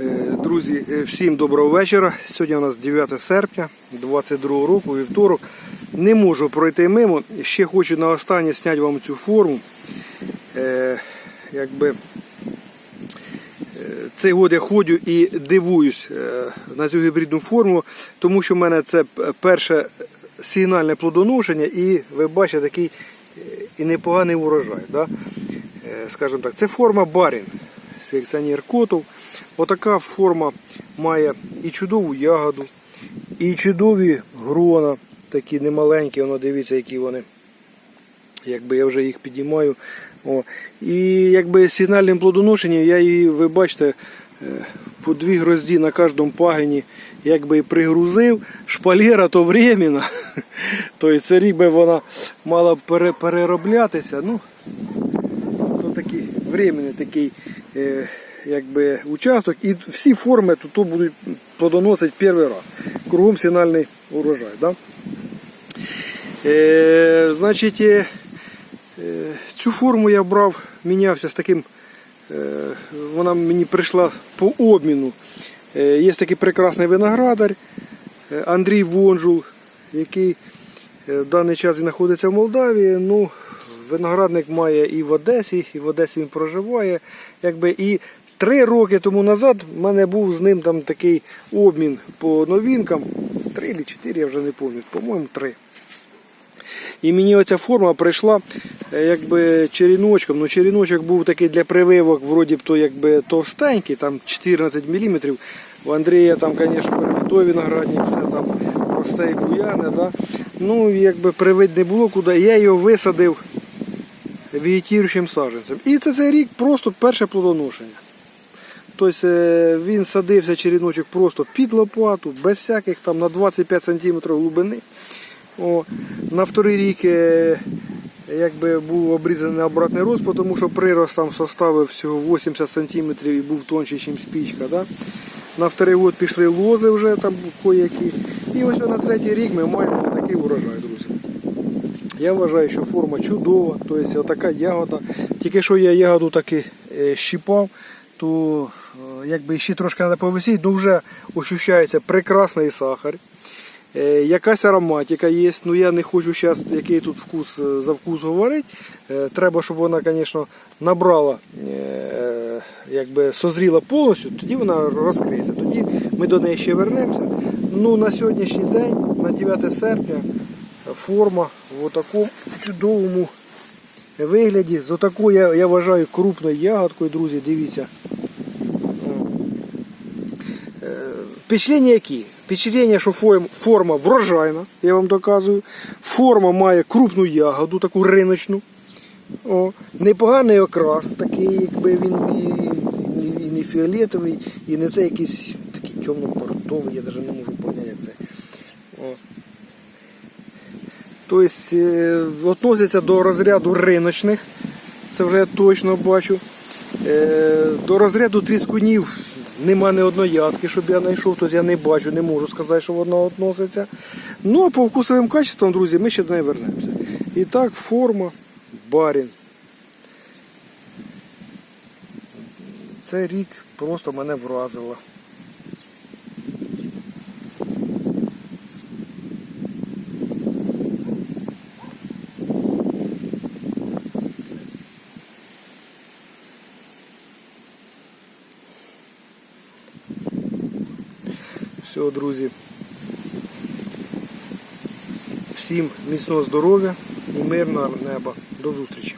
Е, Друзі, е, всім доброго вечора. Сьогодні у нас 9 серпня 22 року, вівторок. Не можу пройти мимо. Ще хочу на останнє зняти вам цю форму. Е, якби, цей год я ходжу і дивуюсь на цю гібридну форму, тому що в мене це перше сигнальне плодоношення і ви бачите такий і непоганий урожай. Да? Скажімо так, це форма барін, селекціонер котов. Отака форма має і чудову ягоду, і чудові грона, такі немаленькі, воно дивіться, які вони. Якби я вже їх підіймаю. О. І якби сигнальним плодоношенням я її, ви бачите, е, по дві грозді на кожному пагіні якби пригрузив. Шпалера то временно. Тобто це рік вона мала пере- перероблятися. Ну, то такий временний такий якби, участок. І всі форми тут будуть плодоносити перший раз. Кругом сигнальний урожай. Да? Е, значить, е, е, цю форму я брав, мінявся з таким. е, Вона мені прийшла по обміну. Е, Є такий прекрасний виноградар е, Андрій Вонжул, який е, в даний час знаходиться в Молдавії. Ну, виноградник має і в Одесі, і в Одесі він проживає. Якби, і три роки тому назад в мене був з ним там такий обмін по новинкам. Три чи чотири, я вже не пам'ятаю, по-моєму, три. І мені оця форма прийшла е, якби черіночком. Ну, черіночок був такий для прививок, вроді б то якби товстенький, там 14 мм. У Андрія там, звісно, перебитой виноградник, все там росте і буяне. Да? Ну, якби привить не було куди. Я його висадив вегетіруючим саджанцем. І це цей рік просто перше плодоношення. Тобто е, він садився черіночок просто під лопату, без всяких там на 25 см глибини. О, на вторий рік е, якби був обрізаний обратний рост, тому що прирост там составив всього 80 см і був тонший, ніж спічка. Да? На вторий год пішли лози вже там кое-які. І ось на третій рік ми маємо такий урожай, друзі. Я вважаю, що форма чудова, тобто така ягода. Тільки що я ягоду таки е, щіпав, то е, якби ще трошки треба повисіти, ну вже ощущається прекрасний сахар. Е, Якась ароматика є, ну я не хочу зараз, який тут вкус за вкус говорити. Треба, щоб вона, звісно, набрала, якби созріла повністю, тоді вона розкриється. Тоді ми до неї ще вернемося. Ну, на сьогоднішній день, на 9 серпня, форма в такому чудовому вигляді. З отакою, я, я вважаю, крупною ягодкою, друзі, дивіться. Е, Впечатлення які? Впечатлення, що форма врожайна, я вам доказую. Форма має крупну ягоду, таку риночну. О, непоганий окрас, такий, якби він і, і не фіолетовий, і не це якийсь такий темно-портовий, я навіть не можу поняти, як це. О. Тобто е, відноситься до розряду риночних, це вже я точно бачу. Е, До розряду тріскунів нема ні одної щоб я знайшов, тобто я не бачу, не можу сказати, що вона відноситься. Ну а по вкусовим качествам, друзі, ми ще до неї вернемося. І так, форма, барін. Цей рік просто мене вразило. Все, друзі. Всім міцного здоров'я і мирного неба. До зустрічі.